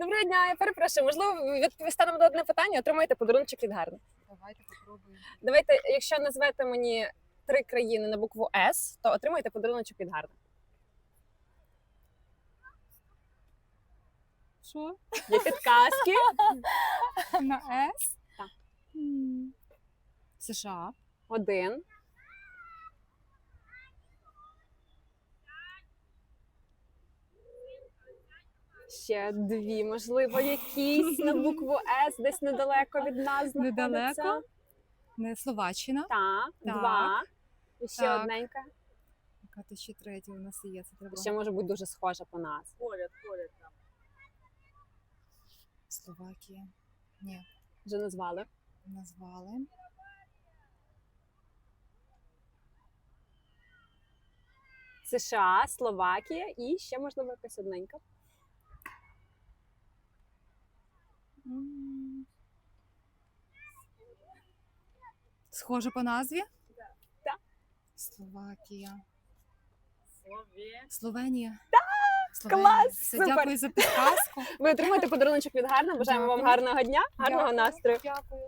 Доброго дня, я перепрошую. Можливо, нам на одне питання, отримаєте подарунок від гарно. Давайте попробуємо. Давайте, якщо назвете мені три країни на букву С, то отримаєте подарунок від гарно. Що? Є підказки. На С? Так. М. США. Один. Ще дві, можливо, якісь на букву С, десь недалеко від нас знаходиться. Недалеко? Не Словаччина. Так, Так. два. І ще Так. одненька. Яка то ще третя у нас є? Це треба. Ще може бути дуже схожа по нас. Поряд, поряд там. Словакія. Ні, Вже назвали. назвали. США, Словакія і ще можливо якась одненька. Схоже по назві? Так. Словакія. Словенія. Так! Клас! Все, Супер! дякую за підказку. Ви отримуєте подарунок від гарно. Бажаємо вам Дякую. гарного дня, гарного Дякую. настрою. Дякую.